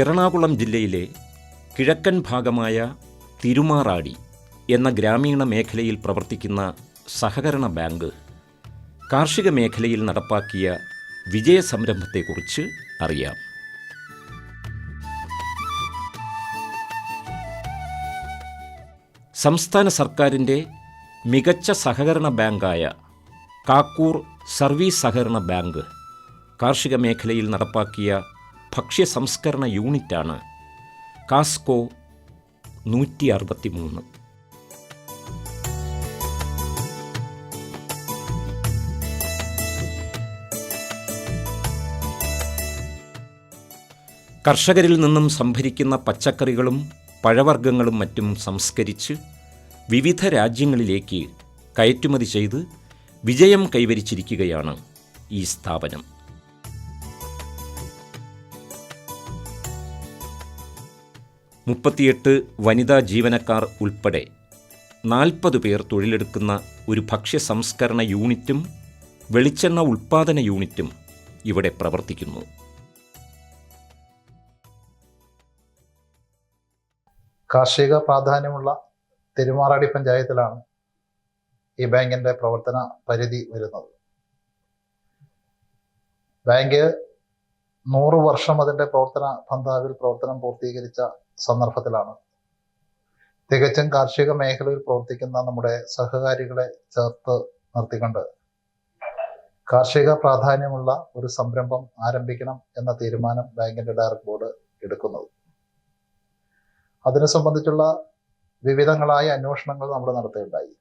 എറണാകുളം ജില്ലയിലെ കിഴക്കൻ ഭാഗമായ തിരുമാറാടി എന്ന ഗ്രാമീണ മേഖലയിൽ പ്രവർത്തിക്കുന്ന സഹകരണ ബാങ്ക് കാർഷിക മേഖലയിൽ നടപ്പാക്കിയ വിജയ സംരംഭത്തെക്കുറിച്ച് അറിയാം. സംസ്ഥാന സർക്കാരിന്റെ മികച്ച സഹകരണ ബാങ്കായ കാക്കൂർ സർവീസ് സഹകരണ ബാങ്ക് കാർഷിക മേഖലയിൽ നടപ്പാക്കിയ ഭക്ഷ്യ സംസ്കരണ യൂണിറ്റാണ്. കാസ്കോ നൂറ്റി അറുപത്തി മൂന്ന് കർഷകരിൽ നിന്നും സംഭരിക്കുന്ന പച്ചക്കറികളും പഴവർഗങ്ങളും മറ്റും സംസ്കരിച്ച് വിവിധ രാജ്യങ്ങളിലേക്ക് കയറ്റുമതി ചെയ്ത് വിജയം കൈവരിച്ചിരിക്കുകയാണ് ഈ സ്ഥാപനം. മുപ്പത്തിയെട്ട് വനിതാ ജീവനക്കാർ ഉൾപ്പെടെ നാൽപ്പത് പേർ തൊഴിലെടുക്കുന്ന ഒരു ഭക്ഷ്യ സംസ്കരണ യൂണിറ്റും വെളിച്ചെണ്ണ ഉൽപ്പാദന യൂണിറ്റും ഇവിടെ പ്രവർത്തിക്കുന്നു. കാർഷിക പ്രാധാന്യമുള്ള തിരുമാറാടി പഞ്ചായത്തിലാണ് ഈ ബാങ്കിന്റെ പ്രവർത്തന പരിധി വരുന്നത്. ബാങ്ക് നൂറ് വർഷം അതിന്റെ പ്രവർത്തന പന്താവിൽ പ്രവർത്തനം പൂർത്തീകരിച്ച സന്ദർഭത്തിലാണ്. തികച്ചും കാർഷിക മേഖലയിൽ പ്രവർത്തിക്കുന്ന നമ്മുടെ സഹകാരികളെ ചേർത്ത് നിർത്തിക്കൊണ്ട് കാർഷിക പ്രാധാന്യമുള്ള ഒരു സംരംഭം ആരംഭിക്കണം എന്ന തീരുമാനം ബാങ്കിന്റെ ഡയറക്ട് ബോർഡ് എടുക്കുന്നത്. അതിനെ സംബന്ധിച്ചുള്ള വിവിധങ്ങളായ അന്വേഷണങ്ങൾ നമ്മൾ നടത്തുകയുണ്ടായി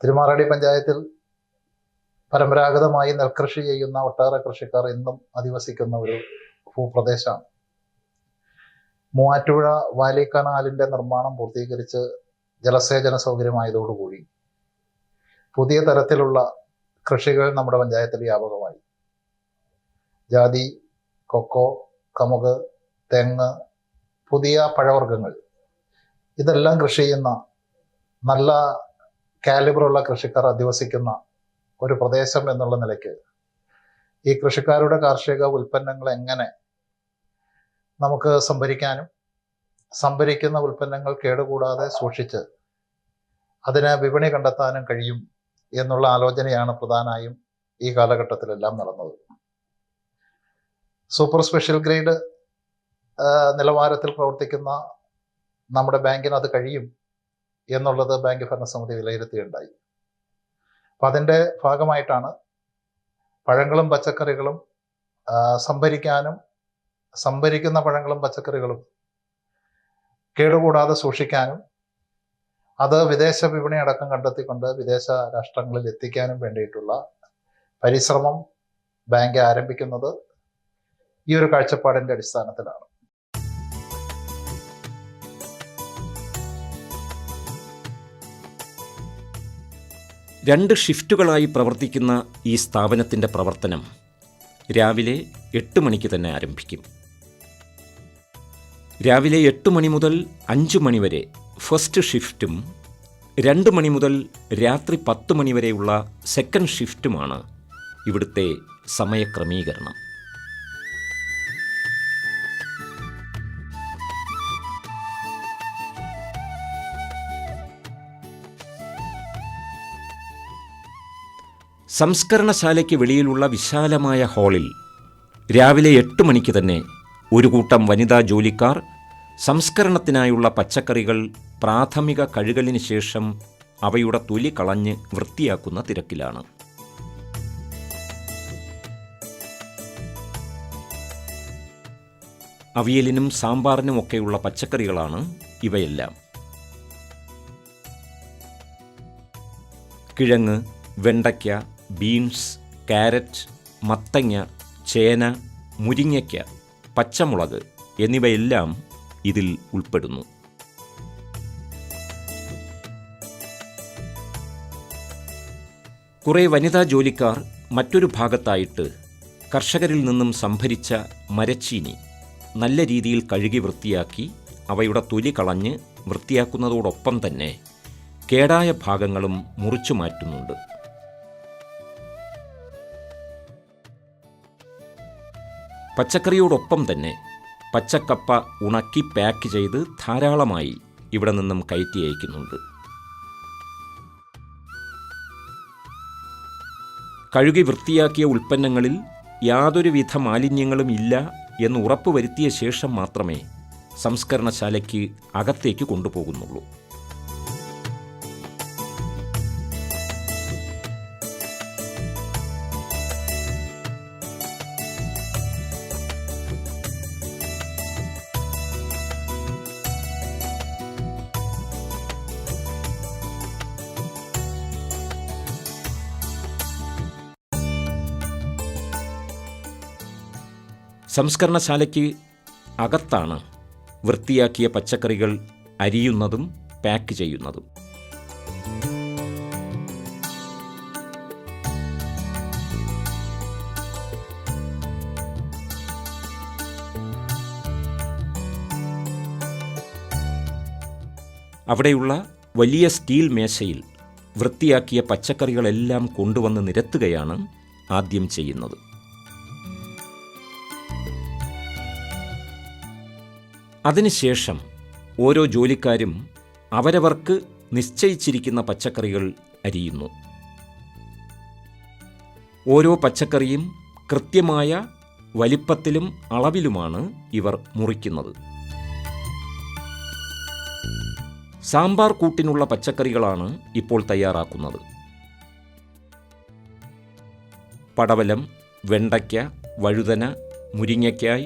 തിരുമാറാടി പഞ്ചായത്തിൽ പരമ്പരാഗതമായി നെൽകൃഷി ചെയ്യുന്ന ഒട്ടേറെ കൃഷിക്കാർ ഇന്നും അധിവസിക്കുന്ന ഒരു ഭൂപ്രദേശമാണ്. മൂവാറ്റുപുഴ വാലി നിർമ്മാണം പൂർത്തീകരിച്ച് ജലസേചന സൗകര്യമായതോടുകൂടി പുതിയ തരത്തിലുള്ള കൃഷികൾ നമ്മുടെ പഞ്ചായത്തിൽ വ്യാപകമായി. ജാതി കൊക്കോ കമുക് തെങ്ങ് പുതിയ പഴവർഗങ്ങൾ. ഇതെല്ലാം കൃഷി ചെയ്യുന്ന നല്ല കാലിബറുള്ള കൃഷിക്കാർ അധിവസിക്കുന്ന ഒരു പ്രദേശം എന്നുള്ള നിലയ്ക്ക് ഈ കൃഷിക്കാരുടെ കാർഷിക ഉൽപ്പന്നങ്ങൾ എങ്ങനെ നമുക്ക് സംഭരിക്കാനും സംഭരിക്കുന്ന ഉൽപ്പന്നങ്ങൾ കേടുകൂടാതെ സൂക്ഷിച്ച് അതിന് വിപണി കണ്ടെത്താനും കഴിയും എന്നുള്ള ആലോചനയാണ് പ്രധാനമായും ഈ കാലഘട്ടത്തിലെല്ലാം നടന്നത്. സൂപ്പർ സ്പെഷ്യൽ ഗ്രേഡ് നിലവാരത്തിൽ പ്രവർത്തിക്കുന്ന നമ്മുടെ ബാങ്കിന് അത് കഴിയും എന്നുള്ളത് ബാങ്ക് ഭരണസമിതി വിലയിരുത്തിയുണ്ടായി. അപ്പം അതിന്റെ ഭാഗമായിട്ടാണ് പഴങ്ങളും പച്ചക്കറികളും സംഭരിക്കാനും സംഭരിക്കുന്ന പഴങ്ങളും പച്ചക്കറികളും കേടുകൂടാതെ സൂക്ഷിക്കാനും അത് വിദേശ വിപണി അടക്കം കണ്ടെത്തിക്കൊണ്ട് വിദേശ രാഷ്ട്രങ്ങളിൽ എത്തിക്കാനും വേണ്ടിയിട്ടുള്ള പരിശ്രമം ബാങ്ക് ആരംഭിക്കുന്നത് ഈ ഒരു കാഴ്ചപ്പാടിന്റെ അടിസ്ഥാനത്തിലാണ്. രണ്ട് ഷിഫ്റ്റുകളായി പ്രവർത്തിക്കുന്ന ഈ സ്ഥാപനത്തിന്റെ പ്രവർത്തനം രാവിലെ എട്ട് മണിക്ക് തന്നെ ആരംഭിക്കും. രാവിലെ എട്ട് മണി മുതൽ അഞ്ച് മണി വരെ ഫസ്റ്റ് ഷിഫ്റ്റും രണ്ട് മണി മുതൽ രാത്രി പത്ത് മണി വരെയുള്ള സെക്കൻഡ് ഷിഫ്റ്റുമാണ് ഇവിടുത്തെ സമയക്രമീകരണം സംസ്കരണശാലയ്ക്ക് വെളിയിലുള്ള വിശാലമായ ഹാളിൽ രാവിലെ എട്ട് മണിക്ക് തന്നെ ഒരു കൂട്ടം വനിതാ ജോലിക്കാർ സംസ്കരണത്തിനായുള്ള പച്ചക്കറികൾ പ്രാഥമിക കഴുകലിന് ശേഷം അവയുടെ തൊലി കളഞ്ഞ് വൃത്തിയാക്കുന്ന തിരക്കിലാണ്. അവിയലിനും സാമ്പാറിനും സാമ്പാറിനുമൊക്കെയുള്ള പച്ചക്കറികളാണ് ഇവയെല്ലാം. കിഴങ്ങ് വെണ്ടയ്ക്ക ബീൻസ് കാരറ്റ് മത്തങ്ങ ചേന മുരിങ്ങയ്ക്ക പച്ചമുളക് എന്നിവയെല്ലാം ഇതിൽ ഉൾപ്പെടുന്നു. കുറേ വനിതാ ജോലിക്കാർ മറ്റൊരു ഭാഗത്തായിട്ട് കർഷകരിൽ നിന്നും സംഭരിച്ച മരച്ചീനി നല്ല രീതിയിൽ കഴുകി വൃത്തിയാക്കി അവയുടെ തൊലി കളഞ്ഞ് വൃത്തിയാക്കുന്നതോടൊപ്പം തന്നെ കേടായ ഭാഗങ്ങളും മുറിച്ചു മാറ്റുന്നുണ്ട്. പച്ചക്കറിയോടൊപ്പം തന്നെ പച്ചക്കപ്പ ഉണക്കി പാക്ക് ചെയ്ത് ധാരാളമായി ഇവിടെ നിന്നും കയറ്റി അയക്കുന്നുണ്ട്. കഴുകി വൃത്തിയാക്കിയ ഉൽപ്പന്നങ്ങളിൽ യാതൊരുവിധ മാലിന്യങ്ങളും ഇല്ല എന്ന് ഉറപ്പുവരുത്തിയ ശേഷം മാത്രമേ സംസ്കരണശാലയ്ക്ക് അകത്തേക്ക് കൊണ്ടുപോകുന്നുള്ളൂ. സംസ്കരണശാലയ്ക്ക് അകത്താണ് വൃത്തിയാക്കിയ പച്ചക്കറികൾ അരിയുന്നതും പാക്ക് ചെയ്യുന്നതും. അവിടെയുള്ള വലിയ സ്റ്റീൽ മേശയിൽ വൃത്തിയാക്കിയ പച്ചക്കറികളെല്ലാം കൊണ്ടുവന്ന് നിരത്തുകയാണ് ആദ്യം ചെയ്യുന്നത്. അതിനുശേഷം ഓരോ ജോലിക്കാരും അവരവർക്ക് നിശ്ചയിച്ചിരിക്കുന്ന പച്ചക്കറികൾ അരിയുന്നു. ഓരോ പച്ചക്കറിയും കൃത്യമായ വലിപ്പത്തിലും അളവിലുമാണ് ഇവർ മുറിക്കുന്നത്. സാമ്പാർ കൂട്ടിനുള്ള പച്ചക്കറികളാണ് ഇപ്പോൾ തയ്യാറാക്കുന്നത്. പടവലം വെണ്ടയ്ക്ക വഴുതന മുരിങ്ങയ്ക്കായ്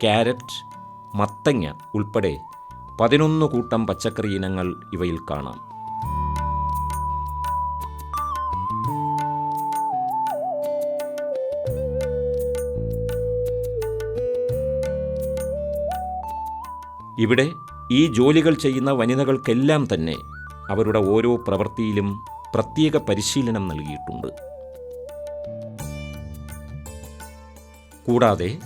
ക്യാരറ്റ് മത്തങ്ങ ഉൾപ്പെടെ പതിനൊന്ന് കൂട്ടം പച്ചക്കറി ഇനങ്ങൾ ഇവയിൽ കാണാം. ഇവിടെ ഈ ജോലികൾ ചെയ്യുന്ന വനിതകൾക്കെല്ലാം തന്നെ അവരുടെ ഓരോ പ്രവൃത്തിയിലും പ്രത്യേക പരിശീലനം നൽകിയിട്ടുണ്ട്. കൂടാതെ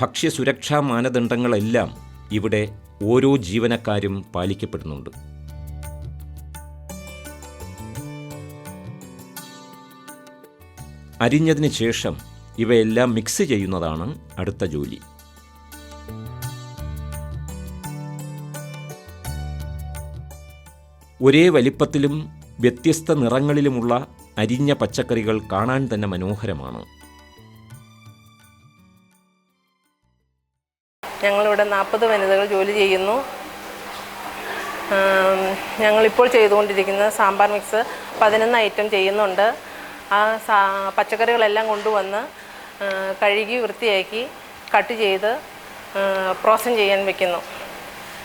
ഭക്ഷ്യസുരക്ഷാ മാനദണ്ഡങ്ങളെല്ലാം ഇവിടെ ഓരോ ജീവനക്കാരും പാലിക്കപ്പെടുന്നുണ്ട്. അരിഞ്ഞതിന് ശേഷം ഇവയെല്ലാം മിക്സ് ചെയ്യുന്നതാണ് അടുത്ത ജോലി. ഒരേ വലിപ്പത്തിലും വ്യത്യസ്ത നിറങ്ങളിലുമുള്ള അരിഞ്ഞ പച്ചക്കറികൾ കാണാൻ തന്നെ മനോഹരമാണ്. ഞങ്ങളിവിടെ നാൽപ്പത് വനിതകൾ ജോലി ചെയ്യുന്നു. ഞങ്ങളിപ്പോൾ ചെയ്തുകൊണ്ടിരിക്കുന്ന സാമ്പാർ മിക്സ് പതിനൊന്ന് ഐറ്റം ചെയ്യുന്നുണ്ട്. ആ സാ പച്ചക്കറികളെല്ലാം കൊണ്ടുവന്ന് കഴുകി വൃത്തിയാക്കി കട്ട് ചെയ്ത് പ്രോസസ് ചെയ്യാൻ വെക്കുന്നു.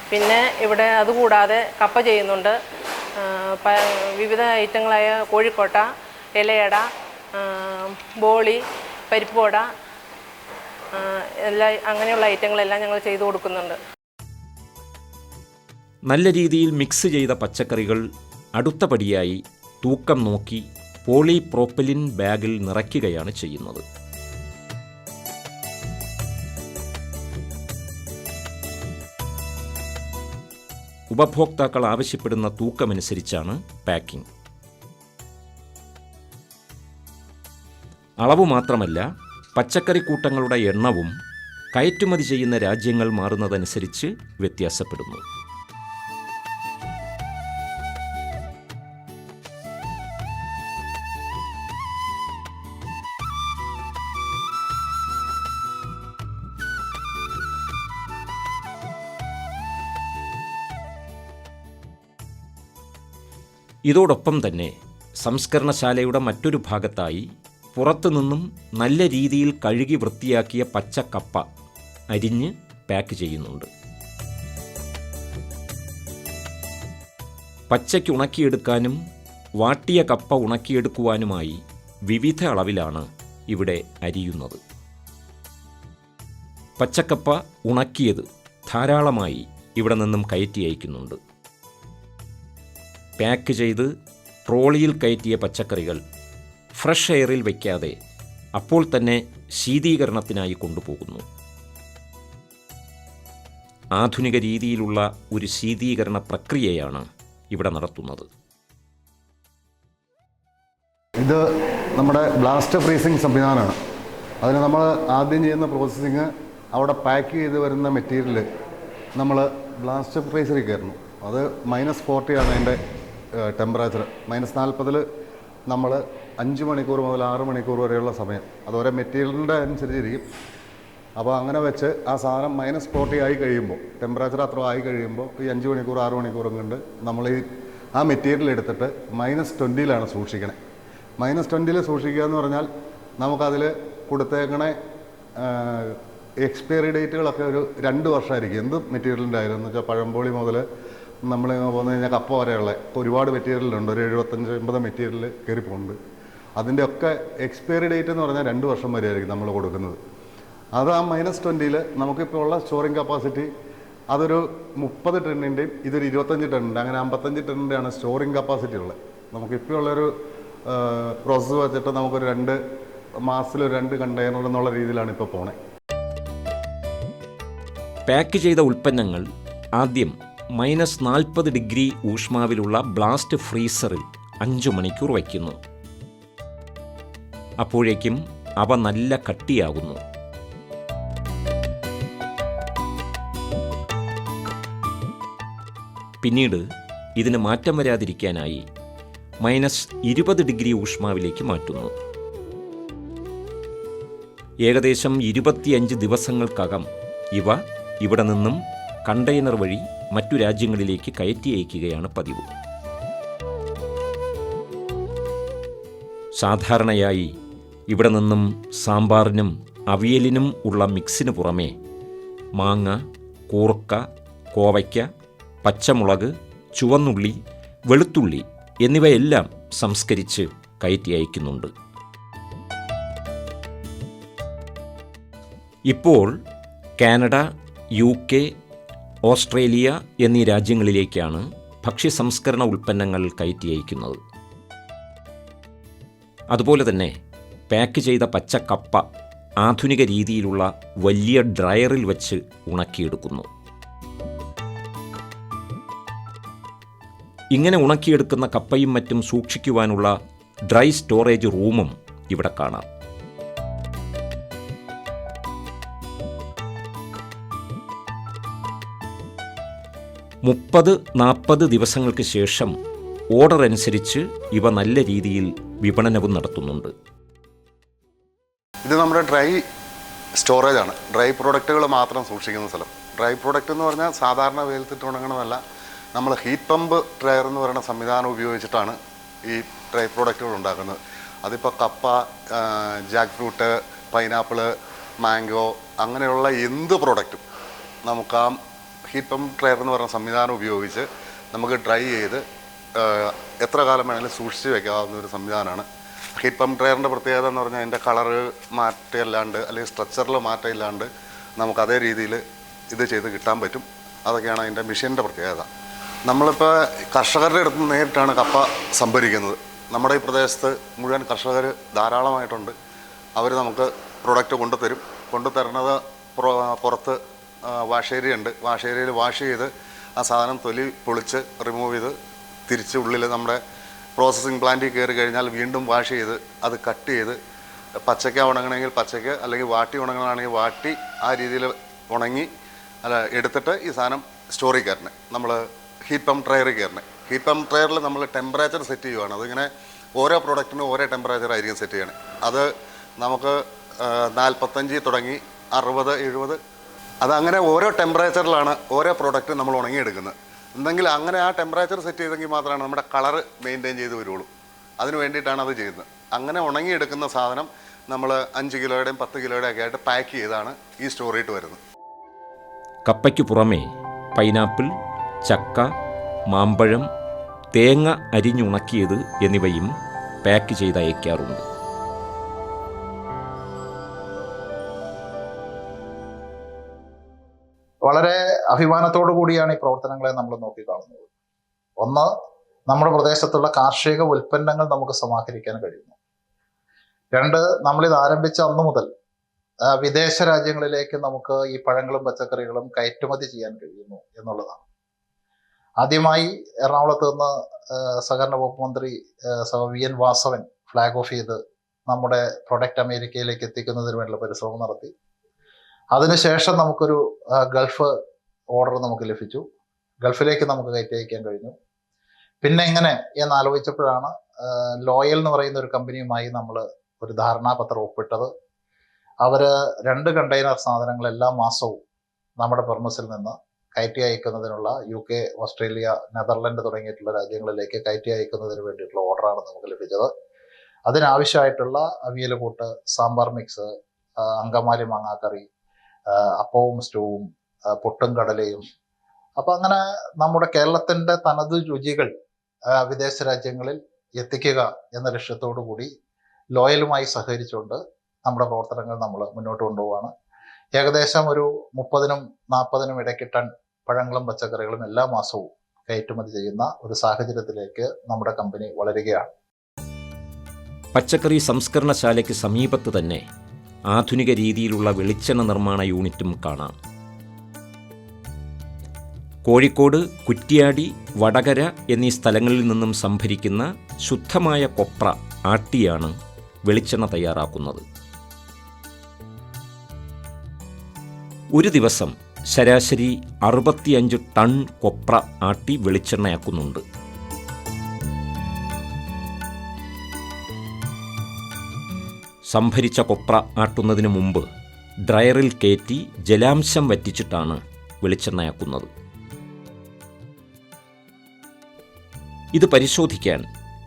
പിന്നെ ഇവിടെ അതുകൂടാതെ കപ്പ ചെയ്യുന്നുണ്ട്. വിവിധ ഐറ്റങ്ങളായ കോഴിക്കോട്ട ഇലയട ബോളി പരിപ്പുവട ആ, എല്ലാ അങ്ങനെയുള്ള ഐറ്റങ്ങളെല്ലാം ഞങ്ങൾ ചെയ്തു കൊടുക്കുന്നുണ്ട്. നല്ല രീതിയിൽ മിക്സ് ചെയ്ത പച്ചക്കറികൾ അടുത്ത പടിയായി തൂക്കം നോക്കി പോളിപ്രോപ്പലിൻ ബാഗിൽ നിറയ്ക്കുകയാണ് ചെയ്യുന്നത്. ഉപഭോക്താക്കൾ ആവശ്യപ്പെടുന്ന തൂക്കമനുസരിച്ചാണ് പാക്കിംഗ് അളവ് മാത്രമല്ല പച്ചക്കറിക്കൂട്ടങ്ങളുടെ എണ്ണവും കയറ്റുമതി ചെയ്യുന്ന രാജ്യങ്ങൾ മാറുന്നതനുസരിച്ച് വ്യത്യാസപ്പെടുന്നു. ഇതോടൊപ്പം തന്നെ സംസ്കരണശാലയുടെ മറ്റൊരു ഭാഗത്തായി പുറത്തുനിന്നും നല്ല രീതിയിൽ കഴുകി വൃത്തിയാക്കിയ പച്ചക്കപ്പ കപ്പ അരിഞ്ഞ് പാക്ക് ചെയ്യുന്നുണ്ട്. പച്ചയ്ക്ക് ഉണക്കിയെടുക്കാനും വാട്ടിയ കപ്പ ഉണക്കിയെടുക്കുവാനുമായി വിവിധ അളവിലാണ് ഇവിടെ അരിയുന്നത്. പച്ചക്കപ്പ ഉണക്കിയത് ധാരാളമായി ഇവിടെ നിന്നും കയറ്റി അയക്കുന്നുണ്ട്. പാക്ക് ചെയ്ത് ട്രോളിയിൽ കയറ്റിയ പച്ചക്കറികൾ ഫ്രഷ് എയറിൽ വയ്ക്കാതെ അപ്പോൾ തന്നെ ശീതീകരണത്തിനായി കൊണ്ടുപോകുന്നു. ആധുനിക രീതിയിലുള്ള ഒരു ശീതീകരണ പ്രക്രിയയാണ് ഇവിടെ നടത്തുന്നത്. ഇത് നമ്മുടെ ബ്ലാസ്റ്റ് ഫ്രീസിംഗ് സംവിധാനമാണ്. അതിന് നമ്മൾ ആദ്യം ചെയ്യുന്ന പ്രോസസ്സിങ് അവിടെ പാക്ക് ചെയ്ത് വരുന്ന മെറ്റീരിയൽ നമ്മൾ ബ്ലാസ്റ്റ് ഫ്രീസറിൽ കയറുന്നു. അത് മൈനസ് ഫോർട്ടിയാണ് അതിന്റെ ടെമ്പറേച്ചർ മൈനസ് നാൽപ്പതിൽ നമ്മൾ അഞ്ച് മണിക്കൂർ മുതൽ ആറ് മണിക്കൂർ വരെയുള്ള സമയം. അത് ഓരോ മെറ്റീരിയലിന്റെ അനുസരിച്ചിരിക്കും. അപ്പോൾ അങ്ങനെ വെച്ച് ആ സാധനം മൈനസ് ഫോർട്ടി ആയി കഴിയുമ്പോൾ ടെമ്പറേച്ചർ അത്ര ആയി കഴിയുമ്പോൾ ഈ അഞ്ച് മണിക്കൂർ ആറ് മണിക്കൂറും കൊണ്ട് നമ്മൾ ഈ ആ മെറ്റീരിയൽ എടുത്തിട്ട് മൈനസ് ട്വന്റിയിലാണ് സൂക്ഷിക്കണേ. മൈനസ് ട്വന്റിയിൽ സൂക്ഷിക്കുക എന്ന് പറഞ്ഞാൽ നമുക്കതിൽ കൊടുത്തേക്കണേ എക്സ്പയറി ഡേറ്റുകളൊക്കെ ഒരു രണ്ട് വർഷമായിരിക്കും എന്ത് മെറ്റീരിയലിന്റെ ആയാലും എന്ന് വെച്ചാൽ പഴംപോളി മുതൽ നമ്മൾ പോകുന്ന കഴിഞ്ഞാൽ കപ്പ വരെയുള്ള ഒരുപാട് മെറ്റീരിയലുണ്ട്. ഒരു എഴുപത്തഞ്ച് എൺപത് മെറ്റീരിയൽ കയറി പോകുന്നുണ്ട്. അതിന്റെ ഒക്കെ എക്സ്പയറി ഡേറ്റ് എന്ന് പറഞ്ഞാൽ രണ്ട് വർഷം വരെയായിരിക്കും നമ്മൾ കൊടുക്കുന്നത്. അത് ആ മൈനസ് ട്വന്റിയിൽ നമുക്കിപ്പോൾ ഉള്ള സ്റ്റോറിങ് കപ്പാസിറ്റി അതൊരു മുപ്പത് ടണ്ണിന്റെയും ഇതൊരു ഇരുപത്തഞ്ച് ടണ്ണിന്റെ അങ്ങനെ അമ്പത്തഞ്ച് ടണ്ണിന്റെയാണ് സ്റ്റോറിങ് കപ്പാസിറ്റി ഉള്ളത്. നമുക്കിപ്പോൾ ഉള്ളൊരു പ്രോസസ്സ് വെച്ചിട്ട് നമുക്കൊരു രണ്ട് മാസത്തിലൊരു രണ്ട് കണ്ടെയ്നർ എന്നുള്ള രീതിയിലാണ് ഇപ്പോൾ പോണേ. പാക്ക് ചെയ്ത ഉൽപ്പന്നങ്ങൾ ആദ്യം മൈനസ് നാൽപ്പത് ഡിഗ്രി ഊഷ്മാവിലുള്ള ബ്ലാസ്റ്റ് ഫ്രീസറിൽ അഞ്ചു മണിക്കൂർ വയ്ക്കുന്നു. അപ്പോഴേക്കും അവ നല്ല കട്ടിയാകുന്നു. പിന്നീട് ഇതിന് മാറ്റം വരാതിരിക്കാനായി മൈനസ് ഇരുപത് ഡിഗ്രി ഊഷ്മാവിലേക്ക് മാറ്റുന്നു. ഏകദേശം ഇരുപത്തിയഞ്ച് ദിവസങ്ങൾക്കകം ഇവ ഇവിടെ നിന്നും കണ്ടെയ്നർ വഴി മറ്റു രാജ്യങ്ങളിലേക്ക് കയറ്റി അയക്കുകയാണ് പതിവ്. സാധാരണയായി ഇവിടെ നിന്നും സാമ്പാറിനും അവിയലിനും ഉള്ള മിക്സിന് പുറമേ മാങ്ങ കൂർക്ക കോവയ്ക്ക പച്ചമുളക് ചുവന്നുള്ളി വെളുത്തുള്ളി എന്നിവയെല്ലാം സംസ്കരിച്ച് കയറ്റി അയക്കുന്നുണ്ട്. ഇപ്പോൾ കാനഡ യു കെ ഓസ്ട്രേലിയ എന്നീ രാജ്യങ്ങളിലേക്കാണ് ഭക്ഷ്യ സംസ്കരണ ഉൽപ്പന്നങ്ങൾ കയറ്റി അയക്കുന്നത്. അതുപോലെ തന്നെ പാക്ക് ചെയ്ത പച്ച കപ്പ ആധുനിക രീതിയിലുള്ള വലിയ ഡ്രയറിൽ വച്ച് ഉണക്കിയെടുക്കുന്നു. ഇങ്ങനെ ഉണക്കിയെടുക്കുന്ന കപ്പയും മറ്റും സൂക്ഷിക്കുവാനുള്ള ഡ്രൈ സ്റ്റോറേജ് റൂമും ഇവിടെ കാണാം. മുപ്പത് നാൽപ്പത് ദിവസങ്ങൾക്ക് ശേഷം ഓർഡർ അനുസരിച്ച് ഇവ നല്ല രീതിയിൽ വിപണനവും നടത്തുന്നുണ്ട്. ഇത് നമ്മുടെ ഡ്രൈ സ്റ്റോറേജ് ആണ് ഡ്രൈ പ്രോഡക്റ്റുകൾ മാത്രം സൂക്ഷിക്കുന്ന സ്ഥലം. ഡ്രൈ പ്രോഡക്റ്റ് എന്ന് പറഞ്ഞാൽ സാധാരണ വെയിലത്തിട്ട് ഉണങ്ങണമല്ല നമ്മൾ ഹീറ്റ് പമ്പ് ഡ്രയർ എന്ന് പറയുന്ന സംവിധാനം ഉപയോഗിച്ചിട്ടാണ് ഈ ഡ്രൈ പ്രോഡക്റ്റുകൾ ഉണ്ടാക്കുന്നത്. അതിപ്പോൾ കപ്പ ജാക്ക് ഫ്രൂട്ട് പൈനാപ്പിൾ മാംഗോ അങ്ങനെയുള്ള എന്ത് പ്രോഡക്റ്റും നമുക്ക് ആ ഹീറ്റ് പമ്പ് ഡ്രയർ എന്ന് പറഞ്ഞ സംവിധാനം ഉപയോഗിച്ച് നമുക്ക് ഡ്രൈ ചെയ്ത് എത്ര കാലം വേണമെങ്കിലും സൂക്ഷിച്ച് വെക്കാവുന്ന ഒരു സംവിധാനമാണ്. ഹീറ്റ് പമ്പ് ഡ്രയറിന്റെ പ്രത്യേകത എന്ന് പറഞ്ഞാൽ അതിന്റെ കളറ് മാറ്റമില്ലാണ്ട് അല്ലെങ്കിൽ സ്ട്രക്ചറിൽ മാറ്റമില്ലാണ്ട് നമുക്ക് അതേ രീതിയിൽ ഇത് ചെയ്ത് കിട്ടാൻ പറ്റും. അതൊക്കെയാണ് അതിന്റെ മെഷീന്റെ പ്രത്യേകത. നമ്മളിപ്പോൾ കർഷകരുടെ അടുത്ത് നേരിട്ടാണ് കപ്പ സംഭരിക്കുന്നത്. നമ്മുടെ ഈ പ്രദേശത്ത് മുഴുവൻ കർഷകർ ധാരാളമായിട്ടുണ്ട്. അവർ നമുക്ക് പ്രൊഡക്റ്റ് കൊണ്ടുതരും. കൊണ്ടുതരുന്നത് പുറത്ത് വാഷേരി ഉണ്ട് വാഷേരിയിൽ വാഷ് ചെയ്ത് ആ സാധനം തൊലി പൊളിച്ച് റിമൂവ് ചെയ്ത് തിരിച്ച് ഉള്ളിൽ നമ്മുടെ പ്രോസസ്സിങ് പ്ലാന്റിൽ കയറി കഴിഞ്ഞാൽ വീണ്ടും വാഷ് ചെയ്ത് അത് കട്ട് ചെയ്ത് പച്ചയ്ക്ക ഉണങ്ങണമെങ്കിൽ പച്ചയ്ക്ക് അല്ലെങ്കിൽ വാട്ടി ഉണങ്ങണമെങ്കിൽ വാട്ടി ആ രീതിയിൽ ഉണങ്ങി അല്ല എടുത്തിട്ട് ഈ സാധനം സ്റ്റോറിൽ കയറണേ. നമ്മൾ ഹീറ്റ് പമ്പ് ട്രയറിൽ കയറണേ. ഹീറ്റ് പമ്പ് ട്രയറിൽ നമ്മൾ ടെമ്പറേച്ചർ സെറ്റ് ചെയ്യുകയാണ് അതിങ്ങനെ ഓരോ പ്രോഡക്റ്റിനും ഓരോ ടെമ്പറേച്ചർ ആയിരിക്കും സെറ്റ് ചെയ്യണേ. അത് നമുക്ക് നാൽപ്പത്തഞ്ച് തുടങ്ങി അറുപത് എഴുപത് അതങ്ങനെ ഓരോ ടെമ്പറേച്ചറിലാണ് ഓരോ പ്രോഡക്റ്റ് നമ്മൾ ഉണങ്ങിയെടുക്കുന്നത്. എന്തെങ്കിലും അങ്ങനെ ആ ടെമ്പറേച്ചർ സെറ്റ് ചെയ്തെങ്കിൽ മാത്രമാണ് നമ്മുടെ കളർ മെയിന്റെയിൻ ചെയ്ത് വരുള്ളൂ. അതിന് വേണ്ടിയിട്ടാണ് അത് ചെയ്യുന്നത്. അങ്ങനെ ഉണങ്ങിയെടുക്കുന്ന സാധനം നമ്മൾ അഞ്ച് കിലോയുടെയും പത്ത് കിലോയുടെയും ഒക്കെ ആയിട്ട് പാക്ക് ചെയ്താണ് ഈ സ്റ്റോറിയിട്ട് വരുന്നത്. കപ്പയ്ക്ക് പുറമേ പൈനാപ്പിൾ ചക്ക മാമ്പഴം തേങ്ങ അരിഞ്ഞുണക്കിയത് എന്നിവയും പാക്ക് ചെയ്ത് അയക്കാറുണ്ട്. വളരെ അഭിമാനത്തോടു കൂടിയാണ് ഈ പ്രവർത്തനങ്ങളെ നമ്മൾ നോക്കി കാണുന്നത്. ഒന്ന് നമ്മുടെ പ്രദേശത്തുള്ള കാർഷിക ഉൽപ്പന്നങ്ങൾ നമുക്ക് സമാഹരിക്കാൻ കഴിയുന്നു. രണ്ട് നമ്മളിത് ആരംഭിച്ച അന്നു മുതൽ വിദേശ രാജ്യങ്ങളിലേക്ക് നമുക്ക് ഈ പഴങ്ങളും പച്ചക്കറികളും കയറ്റുമതി ചെയ്യാൻ കഴിയുന്നു എന്നുള്ളതാണ്. ആദ്യമായി എറണാകുളത്ത് നിന്ന് സഹകരണ വകുപ്പ് മന്ത്രി V. N. Vasavan flag off ചെയ്ത് നമ്മുടെ പ്രൊഡക്റ്റ് അമേരിക്കയിലേക്ക് എത്തിക്കുന്നതിന് വേണ്ടിയുള്ള പരിശ്രമം നടത്തി. അതിനുശേഷം നമുക്കൊരു ഗൾഫ് ഓർഡർ നമുക്ക് ലഭിച്ചു. ഗൾഫിലേക്ക് നമുക്ക് കയറ്റി അയക്കാൻ കഴിഞ്ഞു. പിന്നെ എങ്ങനെ എന്ന് ആലോചിച്ചപ്പോഴാണ് ലോയൽ എന്ന് പറയുന്ന ഒരു കമ്പനിയുമായി നമ്മൾ ഒരു ധാരണാപത്രം ഒപ്പിട്ടത്. അവർ രണ്ട് കണ്ടെയ്നർ സാധനങ്ങൾ എല്ലാ മാസവും നമ്മുടെ പെർമസിൽ നിന്ന് കയറ്റി അയക്കുന്നതിനുള്ള യു കെ ഓസ്ട്രേലിയ നെതർലൻഡ് തുടങ്ങിയിട്ടുള്ള രാജ്യങ്ങളിലേക്ക് കയറ്റി അയക്കുന്നതിന് വേണ്ടിയിട്ടുള്ള ഓർഡറാണ് നമുക്ക് ലഭിച്ചത്. അതിനാവശ്യമായിട്ടുള്ള അവിയൽ കൂട്ട് സാമ്പാർ മിക്സ് അങ്കമാലി മാങ്ങാക്കറി അപ്പവും സ്റ്റൂവും പൊട്ടും കടലയും. അപ്പം അങ്ങനെ നമ്മുടെ കേരളത്തിന്റെ തനത് രുചികൾ വിദേശ രാജ്യങ്ങളിൽ എത്തിക്കുക എന്ന ലക്ഷ്യത്തോടു കൂടി ലോയലുമായി സഹകരിച്ചുകൊണ്ട് നമ്മുടെ പ്രവർത്തനങ്ങൾ നമ്മൾ മുന്നോട്ട് കൊണ്ടുപോവാണ്. ഏകദേശം ഒരു മുപ്പതിനും നാൽപ്പതിനും ഇടയ്ക്ക് ടൺ പഴങ്ങളും പച്ചക്കറികളും എല്ലാ മാസവും കയറ്റുമതി ചെയ്യുന്ന ഒരു സാഹചര്യത്തിലേക്ക് നമ്മുടെ കമ്പനി വളരുകയാണ്. പച്ചക്കറി സംസ്കരണശാലയ്ക്ക് സമീപത്ത് തന്നെ ആധുനിക രീതിയിലുള്ള വെളിച്ചെണ്ണ നിർമ്മാണ യൂണിറ്റും കാണാം. കോഴിക്കോട് കുറ്റ്യാടി വടകര എന്നീ സ്ഥലങ്ങളിൽ നിന്നും സംഭരിക്കുന്ന ശുദ്ധമായ കൊപ്ര ആട്ടിയാണ് വെളിച്ചെണ്ണ തയ്യാറാക്കുന്നത്. ഒരു ദിവസം ശരാശരി അറുപത്തിയഞ്ച് ടൺ കൊപ്ര ആട്ടി വെളിച്ചെണ്ണയാക്കുന്നുണ്ട്. സംഭരിച്ച കൊപ്ര ആട്ടുന്നതിന് മുമ്പ് ഡ്രയറിൽ കയറ്റി ജലാംശം വറ്റിച്ചിട്ടാണ് വെളിച്ചെണ്ണയാക്കുന്നത് ഇത് പരിശോധിക്കാൻ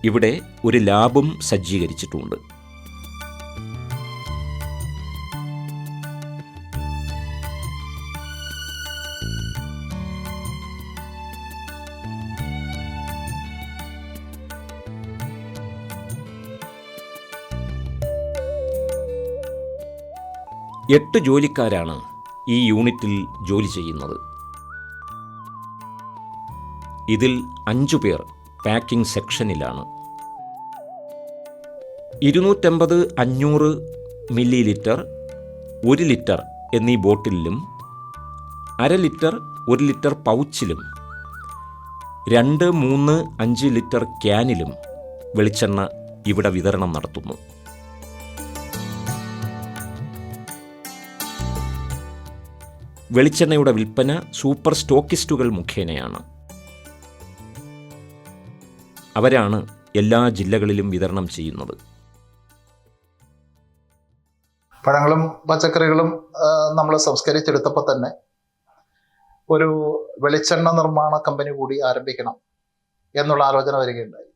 ഇവിടെ ഒരു ലാബും സജ്ജീകരിച്ചിട്ടുണ്ട്. എട്ട് ജോലിക്കാരാണ് ഈ യൂണിറ്റിൽ ജോലി ചെയ്യുന്നത്. ഇതിൽ അഞ്ചു പേർ പാക്കിംഗ് സെക്ഷനിലാണ്. ഇരുന്നൂറ്റമ്പത് അഞ്ഞൂറ് മില്ലി ലിറ്റർ ഒരു ലിറ്റർ എന്നീ ബോട്ടിലും അര ലിറ്റർ ഒരു ലിറ്റർ പൗച്ചിലും രണ്ട് മൂന്ന് അഞ്ച് ലിറ്റർ ക്യാനിലും വെളിച്ചെണ്ണ ഇവിടെ വിതരണം നടത്തുന്നു. വെളിച്ചെണ്ണയുടെ വിൽപ്പന സൂപ്പർ സ്റ്റോക്കിസ്റ്റുകൾ മുഖേനയാണ്. അവരാണ് എല്ലാ ജില്ലകളിലും വിതരണം ചെയ്യുന്നത്. പഴങ്ങളും പച്ചക്കറികളും നമ്മൾ സംസ്കരിച്ചെടുത്തപ്പോൾ തന്നെ ഒരു വെളിച്ചെണ്ണ നിർമ്മാണ കമ്പനി കൂടി ആരംഭിക്കണം എന്നുള്ള ആലോചന വരികയുണ്ടായി.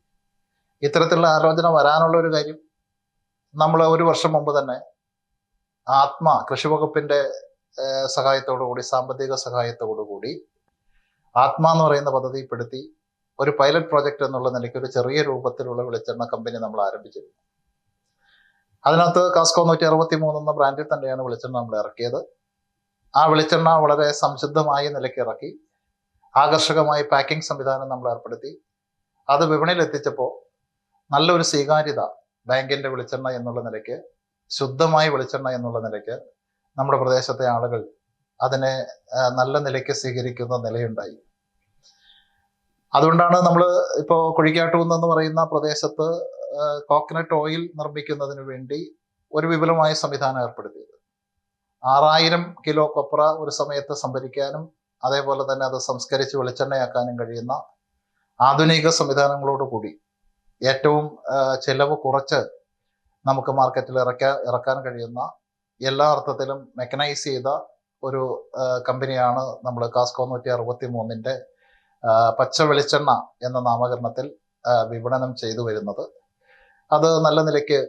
ഇത്തരത്തിലുള്ള ആലോചന വരാനുള്ള ഒരു കാര്യം നമ്മൾ ഒരു വർഷം മുമ്പ് തന്നെ ആത്മ കൃഷി വകുപ്പിന്റെ ഏഹ്, സഹായത്തോടു കൂടി സാമ്പത്തിക സഹായത്തോടു കൂടി ആത്മ എന്ന് പറയുന്ന പദ്ധതിപ്പെടുത്തി ഒരു പൈലറ്റ് പ്രോജക്റ്റ് എന്നുള്ള നിലയ്ക്ക് ഒരു ചെറിയ രൂപത്തിലുള്ള വെളിച്ചെണ്ണ കമ്പനി നമ്മൾ ആരംഭിച്ചിരുന്നു. അതിനകത്ത് കാസ്കോ നൂറ്റി അറുപത്തി മൂന്ന് എന്ന ബ്രാൻഡിൽ തന്നെയാണ് വെളിച്ചെണ്ണ നമ്മൾ ഇറക്കിയത്. ആ വെളിച്ചെണ്ണ വളരെ സംശുദ്ധമായ നിലയ്ക്ക് ഇറക്കി ആകർഷകമായ പാക്കിംഗ് സംവിധാനം നമ്മൾ ഏർപ്പെടുത്തി. അത് വിപണിയിൽ എത്തിച്ചപ്പോൾ നല്ലൊരു സ്വീകാര്യത ബാങ്കിന്റെ വെളിച്ചെണ്ണ എന്നുള്ള നിലയ്ക്ക് ശുദ്ധമായ വെളിച്ചെണ്ണ എന്നുള്ള നിലയ്ക്ക് നമ്മുടെ പ്രദേശത്തെ ആളുകൾ അതിനെ നല്ല നിലയ്ക്ക് സ്വീകരിക്കുന്ന നിലയുണ്ടായി. അതുകൊണ്ടാണ് നമ്മൾ ഇപ്പോൾ കുഴിക്കാട്ടൂന്ന് എന്ന് പറയുന്ന പ്രദേശത്ത് കോക്കനട്ട് ഓയിൽ നിർമ്മിക്കുന്നതിന് വേണ്ടി ഒരു വിപുലമായ സംവിധാനം ഏർപ്പെടുത്തിയത്. ആറായിരം കിലോ കൊപ്ര ഒരു സമയത്ത് സംഭരിക്കാനും അതേപോലെ തന്നെ അത് സംസ്കരിച്ച് വെളിച്ചെണ്ണയാക്കാനും കഴിയുന്ന ആധുനിക സംവിധാനങ്ങളോട് കൂടി ഏറ്റവും ചെലവ് കുറച്ച് നമുക്ക് മാർക്കറ്റിൽ ഇറക്കാൻ ഇറക്കാൻ കഴിയുന്ന എല്ലാ അർത്ഥത്തിലും മെക്കനൈസ് ചെയ്ത ഒരു കമ്പനിയാണ് നമ്മൾ കാസ്കോ നൂറ്റി അറുപത്തി മൂന്നിന്റെ പച്ച വെളിച്ചെണ്ണ എന്ന നാമകരണത്തിൽ വിപണനം ചെയ്തു വരുന്നത്. അത് നല്ല നിലയ്ക്ക്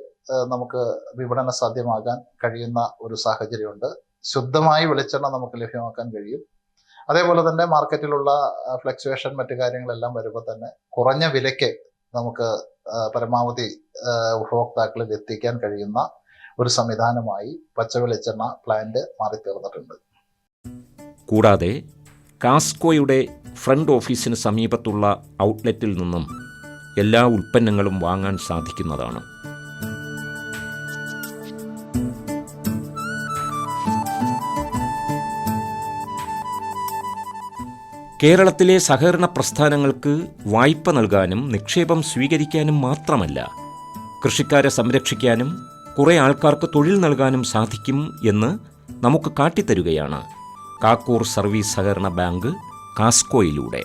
നമുക്ക് വിപണന സാധ്യമാകാൻ കഴിയുന്ന ഒരു സാഹചര്യമുണ്ട്. ശുദ്ധമായി വെളിച്ചെണ്ണ നമുക്ക് ലഭ്യമാക്കാൻ കഴിയും. അതേപോലെ തന്നെ മാർക്കറ്റിലുള്ള ഫ്ലക്ച്വേഷൻ മറ്റു കാര്യങ്ങളെല്ലാം വരുമ്പോൾ തന്നെ കുറഞ്ഞ വിലയ്ക്ക് നമുക്ക് പരമാവധി ഉപഭോക്താക്കളിൽ എത്തിക്കാൻ കഴിയുന്ന ഒരു സംവിധാനമായി പച്ചവെളിച്ചെണ്ണ പ്ലാന്റ് മാറിത്തീർന്നിട്ടുണ്ട് കൂടാതെ കാസ്കോയുടെ ഫ്രണ്ട് ഓഫീസിന് സമീപത്തുള്ള ഔട്ട്ലെറ്റിൽ നിന്നും എല്ലാ ഉൽപ്പന്നങ്ങളും വാങ്ങാൻ സാധിക്കുന്നതാണ്. കേരളത്തിലെ സഹകരണ പ്രസ്ഥാനങ്ങൾക്ക് വായ്പ നൽകാനും നിക്ഷേപം സ്വീകരിക്കാനും മാത്രമല്ല കൃഷിക്കാരെ സംരക്ഷിക്കാനും കുറേ ആൾക്കാർക്ക് തൊഴിൽ നൽകാനും സാധിക്കും എന്ന് നമുക്ക് കാട്ടിത്തരുകയാണ്. കാക്കൂർ സർവീസ് സഹകരണ ബാങ്ക് കാസ്കോയിലൂടെ.